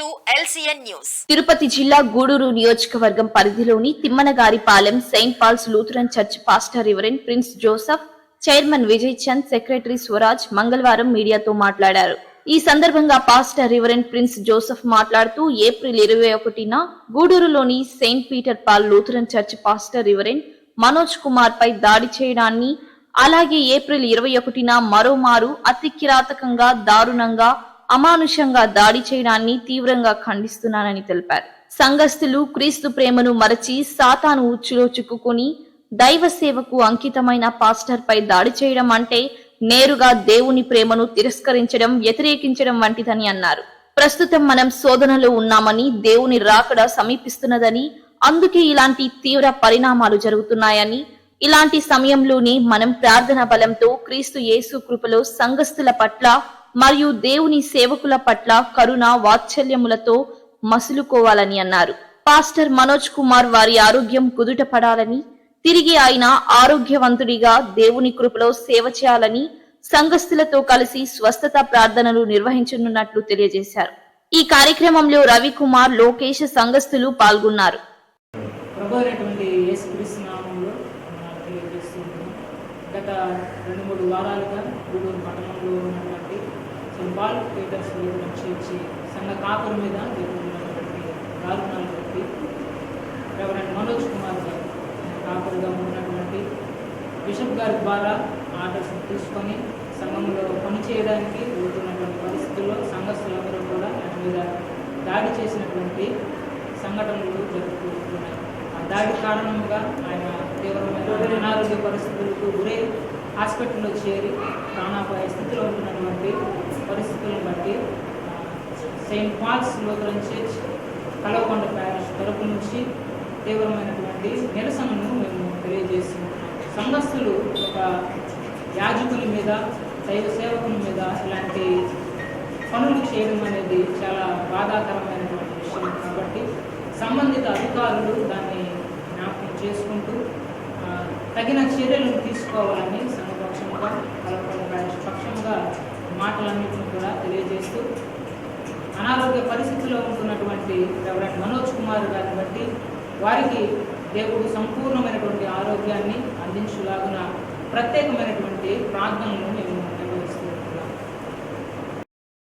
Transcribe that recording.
To news. Tirupati జిల్లా గూడూరు నియోజకవర్గం పరిధిలోని Timmanagaripalem Saint Paul's Lutheran Church pastor Reverend Prince Joseph chairman Vijay Chand secretary Swaraj మంగళవారం మీడియాతో మాట్లాడారు. ఈ సందర్భంగా పాస్టర్ రివరెంట్ ప్రిన్స్ జోసఫ్ మాట్లాడుతూ ఏప్రిల్ ఇరవై ఒకటిన గూడూరులోని Saint Peter Paul Lutheran Church pastor Reverend Manoj Kumar పై దాడి చేయడాన్ని అలాగే ఏప్రిల్ ఇరవై ఒకటిన మరోమారు అతి కిరాతకంగా దారుణంగా అమానుషంగా దాడి చేయడాన్ని తీవ్రంగా ఖండిస్తున్నానని తెలిపారు. సంఘస్థులు క్రీస్తు ప్రేమను మరచి సాతాను ఉచ్చులో చిక్కుకుని దైవ సేవకు అంకితమైన పాస్టర్ పై దాడి చేయడం అంటే నేరుగా దేవుని ప్రేమను తిరస్కరించడం వ్యతిరేకించడం వంటిదని అన్నారు. ప్రస్తుతం మనం శోధనలో ఉన్నామని దేవుని రాకడ సమీపిస్తున్నదని అందుకే ఇలాంటి తీవ్ర పరిణామాలు జరుగుతున్నాయని ఇలాంటి సమయంలోనే మనం ప్రార్థన బలంతో క్రీస్తు యేసు కృపలో సంఘస్థుల పట్ల మరియు దేవుని సేవకుల పట్ల కరుణ వాత్సల్యములతో మసులుకోవాలని అన్నారు. పాస్టర్ మనోజ్ కుమార్ వారి ఆరోగ్యం కుదుట పడాలని తిరిగి ఆయన ఆరోగ్యవంతుడిగా దేవుని కృపలో సేవ చేయాలని సంఘస్థులతో కలిసి స్వస్థత ప్రార్థనలు నిర్వహించనున్నట్లు తెలియజేశారు. ఈ కార్యక్రమంలో రవికుమార్ లోకేష్ సంఘస్థులు పాల్గొన్నారు. గత రెండు మూడు వారాలుగా గూడూరు పట్టణంలో ఉన్నటువంటి సెయింట్ థియేటర్స్ పీటర్స్ సంఘ కాపుల మీద జరుగుతున్నటువంటి దారుణాలు బట్టి రెవరెంట్ మనోజ్ కుమార్ గారు కాపులుగా ఉన్నటువంటి బిషప్ గారి ద్వారా ఆర్డర్స్ తీసుకొని సంఘంలో పనిచేయడానికి వెళ్తున్నటువంటి పరిస్థితుల్లో సంఘస్థులందరూ కూడా ఆయన మీద దాడి చేసినటువంటి సంఘటనలు జరుగుతున్నాయి ఆ దాడి కారణంగా ఆయన తీవ్రమైన అనారోగ్య పరిస్థితులకు గురై హాస్పిటల్లో చేరి ప్రాణాపాయ స్థితిలో ఉన్నటువంటి పరిస్థితులను బట్టి Saint Paul's Lutheran Church Kalavakonda parish తరపు నుంచి తీవ్రమైనటువంటి నిరసనను మేము తెలియజేస్తున్నాం. సంఘస్థులు ఒక యాజకుని మీద దైవ సేవకుని మీద ఇలాంటి పనులు చేయడం అనేది చాలా బాధాకరమైనటువంటి విషయం. కాబట్టి సంబంధిత అధికారులు దాన్ని జ్ఞాపకం చేసుకుంటూ తగిన చర్యలను తీసుకోవాలని సంఘపక్షంగా కలపడం పక్షంగా మాటలన్నింటినీ కూడా తెలియజేస్తూ అనారోగ్య పరిస్థితిలో ఉంటున్నటువంటి రెవరెంట్ మనోజ్ కుమార్ గారిని బట్టి వారికి దేవుడు సంపూర్ణమైనటువంటి ఆరోగ్యాన్ని అందించులాగున ప్రత్యేకమైనటువంటి ప్రార్థనలను మేము